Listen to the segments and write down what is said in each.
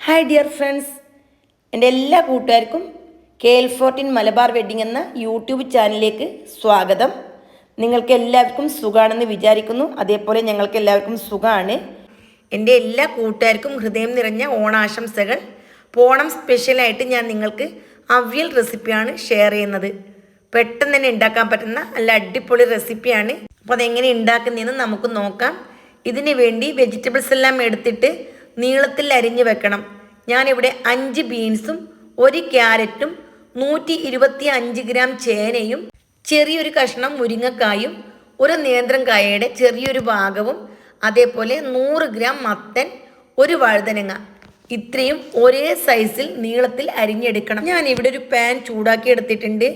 Hi dear friends എന്റെ എല്ലാ കൂട്ടുകാർക്കും K L fourteen Malabar wedding എന്ന യൂട്യൂബ് ചാനലിലേക്ക് സ്വാഗതം. നിങ്ങൾക്ക് എല്ലാവർക്കും സുഖമാണെന്ന് വിചാരിക്കുന്നു. അതേപോലെ ഞങ്ങൾക്ക് എല്ലാവർക്കും സുഖമാണ് എന്റെ എല്ലാ കൂട്ടുകാർക്കും ഹൃദയം നിറഞ്ഞ ഓണാശംസകൾ. പോണം സ്പെഷ്യലായിട്ട് ഞാൻ നിങ്ങൾക്ക് അവിയൽ റെസിപ്പിയാണ് ഷെയർ ചെയ്യുന്നത്. പെട്ടെന്ന് തന്നെ ഉണ്ടാക്കാൻ പറ്റുന്ന നല്ല അടിപൊളി റെസിപ്പിയാണ്. അപ്പോൾ അതെങ്ങനെ ഉണ്ടാക്കുന്നതെന്ന് നമുക്ക് നോക്കാം. ഇതിന് വേണ്ടി വെജിറ്റബിൾസ് എല്ലാം എടുത്തിട്ട് നീളത്തിൽ അരിഞ്ഞു വെക്കണം. ഞാനിവിടെ അഞ്ച് ബീൻസും ഒരു ക്യാരറ്റും നൂറ്റി ഇരുപത്തി അഞ്ച് ഗ്രാം ചേനയും ചെറിയൊരു കഷ്ണം മുരിങ്ങക്കായും ഒരു നേന്ത്രം കായയുടെ ചെറിയൊരു ഭാഗവും അതേപോലെ നൂറ് ഗ്രാം മത്തൻ ഒരു വഴുതനങ്ങ. ഇത്രയും ഒരേ സൈസിൽ നീളത്തിൽ അരിഞ്ഞെടുക്കണം. ഞാൻ ഇവിടെ ഒരു പാൻ ചൂടാക്കി എടുത്തിട്ടുണ്ട്.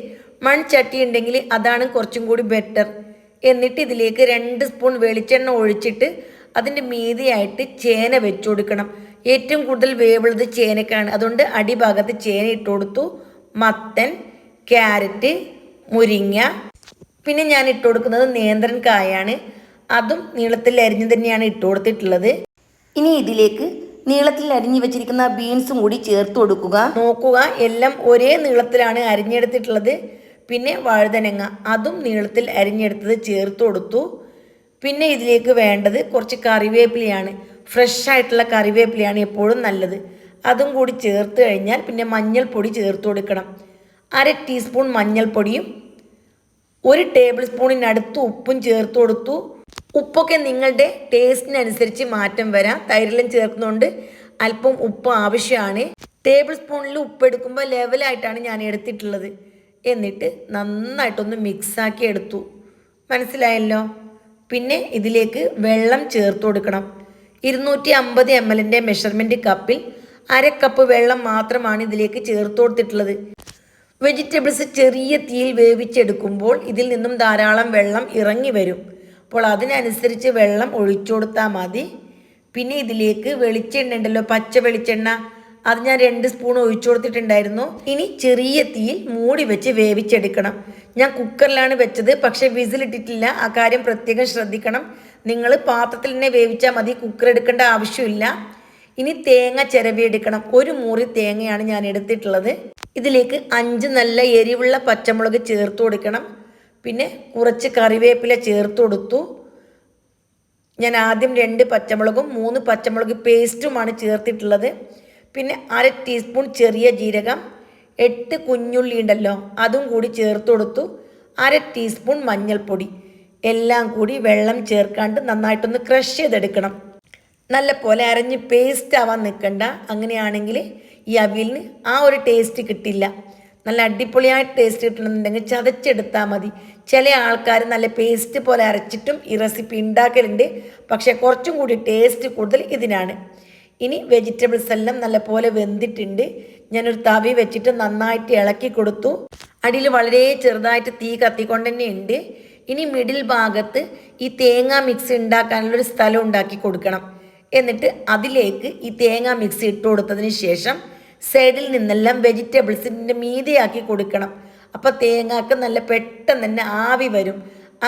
മൺചട്ടി ഉണ്ടെങ്കിൽ അതാണ് കുറച്ചും കൂടി ബെറ്റർ. എന്നിട്ട് ഇതിലേക്ക് രണ്ട് സ്പൂൺ വെളിച്ചെണ്ണ ഒഴിച്ചിട്ട് അതിന്റെ മീതിയായിട്ട് ചേന വെച്ചു കൊടുക്കണം. ഏറ്റവും കൂടുതൽ വേവുള്ളത് ചേനക്കാണ്. അതുകൊണ്ട് അടിഭാഗത്ത് ചേന ഇട്ട് കൊടുത്തു. മത്തൻ ക്യാരറ്റ് മുരിങ്ങ. പിന്നെ ഞാൻ ഇട്ട് കൊടുക്കുന്നത് നേന്ത്രൻ കായാണ്. അതും നീളത്തിൽ അരിഞ്ഞ് തന്നെയാണ് ഇട്ട് കൊടുത്തിട്ടുള്ളത്. ഇനി ഇതിലേക്ക് നീളത്തിൽ അരിഞ്ഞു വെച്ചിരിക്കുന്ന ബീൻസും കൂടി ചേർത്ത് കൊടുക്കുക. നോക്കുക. എല്ലാം ഒരേ നീളത്തിലാണ് അരിഞ്ഞെടുത്തിട്ടുള്ളത്. പിന്നെ വഴുതനങ്ങ. അതും നീളത്തിൽ അരിഞ്ഞെടുത്തത് ചേർത്ത് കൊടുത്തു. പിന്നെ ഇതിലേക്ക് വേണ്ടത് കുറച്ച് കറിവേപ്പിലയാണ്. ഫ്രഷ് ആയിട്ടുള്ള കറിവേപ്പിലയാണ് എപ്പോഴും നല്ലത്. അതും കൂടി ചേർത്ത് കഴിഞ്ഞാൽ പിന്നെ മഞ്ഞൾപ്പൊടി ചേർത്ത് കൊടുക്കണം. അര ടീസ്പൂൺ മഞ്ഞൾപ്പൊടിയും ഒരു ടേബിൾ സ്പൂണിനടുത്ത് ഉപ്പും ചേർത്ത് കൊടുത്തു. ഉപ്പൊക്കെ നിങ്ങളുടെ ടേസ്റ്റിനനുസരിച്ച് മാറ്റം വരാം. തൈരിലും ചേർക്കുന്നതുകൊണ്ട് അല്പം ഉപ്പ് ആവശ്യമാണ്. ടേബിൾ സ്പൂണിൽ ഉപ്പ് എടുക്കുമ്പോൾ ലെവലായിട്ടാണ് ഞാൻ എടുത്തിട്ടുള്ളത്. എന്നിട്ട് നന്നായിട്ടൊന്ന് മിക്സാക്കി എടുത്തു. മനസ്സിലായല്ലോ? പിന്നെ ഇതിലേക്ക് വെള്ളം ചേർത്ത് കൊടുക്കണം. ഇരുന്നൂറ്റി അമ്പത് എം എല്ലിന്റെ മെഷർമെന്റ് കപ്പിൽ അര കപ്പ് വെള്ളം മാത്രമാണ് ഇതിലേക്ക് ചേർത്ത് കൊടുത്തിട്ടുള്ളത്. വെജിറ്റബിൾസ് ചെറിയ തീയിൽ വേവിച്ചെടുക്കുമ്പോൾ ഇതിൽ നിന്നും ധാരാളം വെള്ളം ഇറങ്ങി വരും. അപ്പോൾ അതിനനുസരിച്ച് വെള്ളം ഒഴിച്ചു കൊടുത്താൽ മതി. പിന്നെ ഇതിലേക്ക് വെളിച്ചെണ്ണ ഉണ്ടല്ലോ പച്ച വെളിച്ചെണ്ണ. അത് ഞാൻ രണ്ട് സ്പൂൺ ഒഴിച്ചു കൊടുത്തിട്ടുണ്ടായിരുന്നു. ഇനി ചെറിയ തീയിൽ മൂടി വെച്ച് വേവിച്ചെടുക്കണം. ഞാൻ കുക്കറിലാണ് വെച്ചത് പക്ഷേ വിസിലിട്ടിട്ടില്ല ആ കാര്യം പ്രത്യേകം ശ്രദ്ധിക്കണം. നിങ്ങൾ പാത്രത്തിൽ തന്നെ വേവിച്ചാൽ മതി കുക്കർ എടുക്കേണ്ട ആവശ്യമില്ല. ഇനി തേങ്ങ ചിരവി എടുക്കണം ഒരു മൂറി തേങ്ങയാണ് ഞാൻ എടുത്തിട്ടുള്ളത്. ഇതിലേക്ക് അഞ്ച് നല്ല എരിവുള്ള പച്ചമുളക് ചേർത്ത് കൊടുക്കണം. പിന്നെ കുറച്ച് കറിവേപ്പില ചേർത്ത് കൊടുത്തു. ഞാൻ ആദ്യം രണ്ട് പച്ചമുളകും മൂന്ന് പച്ചമുളക് പേസ്റ്റുമാണ് ചേർത്തിട്ടുള്ളത്. പിന്നെ അര ടീസ്പൂൺ ചെറിയ ജീരകം എട്ട് കുഞ്ഞുള്ളി ഉണ്ടല്ലോ അതും കൂടി ചേർത്ത് കൊടുത്തു. അര ടീസ്പൂൺ മഞ്ഞൾപ്പൊടി. എല്ലാം കൂടി വെള്ളം ചേർക്കാണ്ട് നന്നായിട്ടൊന്ന് ക്രഷ് ചെയ്തെടുക്കണം. നല്ല പോലെ അരഞ്ഞ് പേസ്റ്റ് ആവാൻ നിൽക്കണ്ട അങ്ങനെയാണെങ്കിൽ ഈ അവിയലിന് ആ ഒരു ടേസ്റ്റ് കിട്ടില്ല. നല്ല അടിപൊളിയായ ടേസ്റ്റ് കിട്ടണമെന്നുണ്ടെങ്കിൽ ചതച്ചെടുത്താൽ മതി. ചില ആൾക്കാർ നല്ല പേസ്റ്റ് പോലെ അരച്ചിട്ടും ഈ റെസിപ്പി ഉണ്ടാക്കലുണ്ട് പക്ഷേ കുറച്ചും കൂടി ടേസ്റ്റ് കൂടുതൽ ഇതിനാണ്. ഇനി വെജിറ്റബിൾസ് എല്ലാം നല്ലപോലെ വെന്തിട്ടുണ്ട്. ഞാനൊരു തവി വെച്ചിട്ട് നന്നായിട്ട് ഇളക്കി കൊടുത്തു. അടിയിൽ വളരെ ചെറുതായിട്ട് തീ കത്തിക്കൊണ്ട് തന്നെ ഉണ്ട് ഇനി മിഡിൽ ഭാഗത്ത് ഈ തേങ്ങ മിക്സ് ഉണ്ടാക്കാനുള്ളൊരു സ്ഥലം ഉണ്ടാക്കി കൊടുക്കണം. എന്നിട്ട് അതിലേക്ക് ഈ തേങ്ങ മിക്സ് ഇട്ട് കൊടുത്തതിന് ശേഷം സൈഡിൽ നിന്നെല്ലാം വെജിറ്റബിൾസിന്റെ മീതിയാക്കി കൊടുക്കണം. അപ്പോൾ തേങ്ങക്ക് നല്ല പെട്ടെന്ന് തന്നെ ആവി വരും.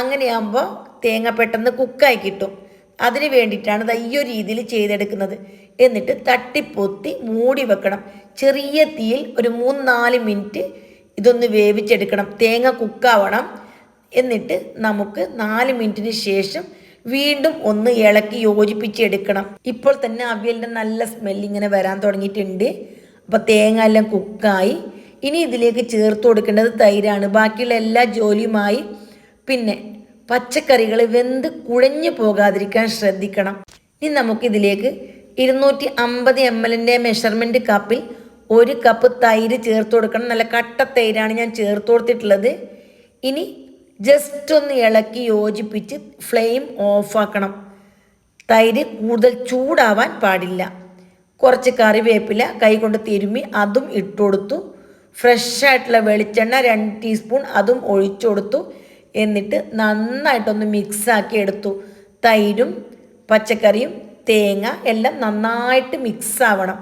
അങ്ങനെയാകുമ്പോൾ തേങ്ങ പെട്ടെന്ന് കുക്കായി കിട്ടും. അതിന് വേണ്ടിയിട്ടാണ് ഈ രീതിയിൽ ചെയ്തെടുക്കുന്നത്. എന്നിട്ട് തട്ടിപ്പൊത്തി മൂടി വെക്കണം. ചെറിയ തീയിൽ ഒരു മൂന്ന് നാല് മിനിറ്റ് ഇതൊന്ന് വേവിച്ചെടുക്കണം. തേങ്ങ കുക്കാവണം. എന്നിട്ട് നമുക്ക് നാല് മിനിറ്റിന് ശേഷം വീണ്ടും ഒന്ന് ഇളക്കി യോജിപ്പിച്ചെടുക്കണം. ഇപ്പോൾ തന്നെ അവിയലിന്റെ നല്ല സ്മെല്ല് ഇങ്ങനെ വരാൻ തുടങ്ങിയിട്ടുണ്ട്. അപ്പോൾ തേങ്ങ എല്ലാം കുക്കായി. ഇനി ഇതിലേക്ക് ചേർത്ത് കൊടുക്കേണ്ടത് തൈരാണ്. ബാക്കിയുള്ള എല്ലാ ജോലിയുമായി പിന്നെ പച്ചക്കറികൾ വെന്ത് കുഴഞ്ഞു പോകാതിരിക്കാൻ ശ്രദ്ധിക്കണം. ഇനി നമുക്കിതിലേക്ക് ഇരുന്നൂറ്റി അമ്പത് എം എല്ലിന്റെ മെഷർമെന്റ് കപ്പിൽ ഒരു കപ്പ് തൈര് ചേർത്ത് കൊടുക്കണം. നല്ല കട്ട തൈരാണ് ഞാൻ ചേർത്ത് കൊടുത്തിട്ടുള്ളത്. ഇനി ജസ്റ്റ് ഒന്ന് ഇളക്കി യോജിപ്പിച്ച് ഫ്ലെയിം ഓഫാക്കണം തൈര് കൂടുതൽ ചൂടാവാൻ പാടില്ല. കുറച്ച് കറിവേപ്പില കൈകൊണ്ട് തിരുമ്മി അതും ഇട്ടുകൊടുത്തു ഫ്രഷ് ആയിട്ടുള്ള വെളിച്ചെണ്ണ രണ്ട് ടീസ്പൂൺ അതും ഒഴിച്ചു കൊടുത്തു. എന്നിട്ട് നന്നായിട്ടൊന്ന് മിക്സാക്കി എടുത്തു. തൈരും പച്ചക്കറിയും തേങ്ങ എല്ലാം നന്നായിട്ട് മിക്സ് ആവണം.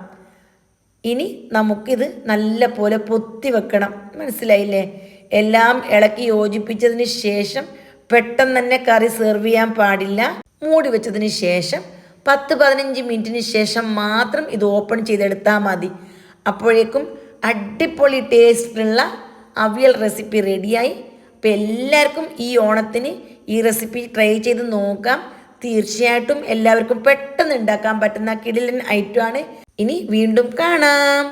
ഇനി നമുക്കിത് നല്ല പോലെ പൊത്തി വെക്കണം. മനസ്സിലായില്ലേ? എല്ലാം ഇളക്കി യോജിപ്പിച്ചതിന് ശേഷം പെട്ടെന്ന് തന്നെ കറി സെർവ് ചെയ്യാൻ പാടില്ല. മൂടി വെച്ചതിന് ശേഷം പത്ത് പതിനഞ്ച് മിനിറ്റിന് ശേഷം മാത്രം ഇത് ഓപ്പൺ ചെയ്തെടുത്താൽ മതി. അപ്പോഴേക്കും അടിപൊളി ടേസ്റ്റിലുള്ള അവിയൽ റെസിപ്പി റെഡിയായി അപ്പോൾ എല്ലാവർക്കും ഈ ഓണത്തിന് ഈ റെസിപ്പി ട്രൈ ചെയ്ത് നോക്കാം. തീർച്ചയായിട്ടും എല്ലാവർക്കും പെട്ടെന്ന് ഉണ്ടാക്കാൻ പറ്റുന്ന കിടിലൻ ഐറ്റമാണ് ഇനി വീണ്ടും കാണാം.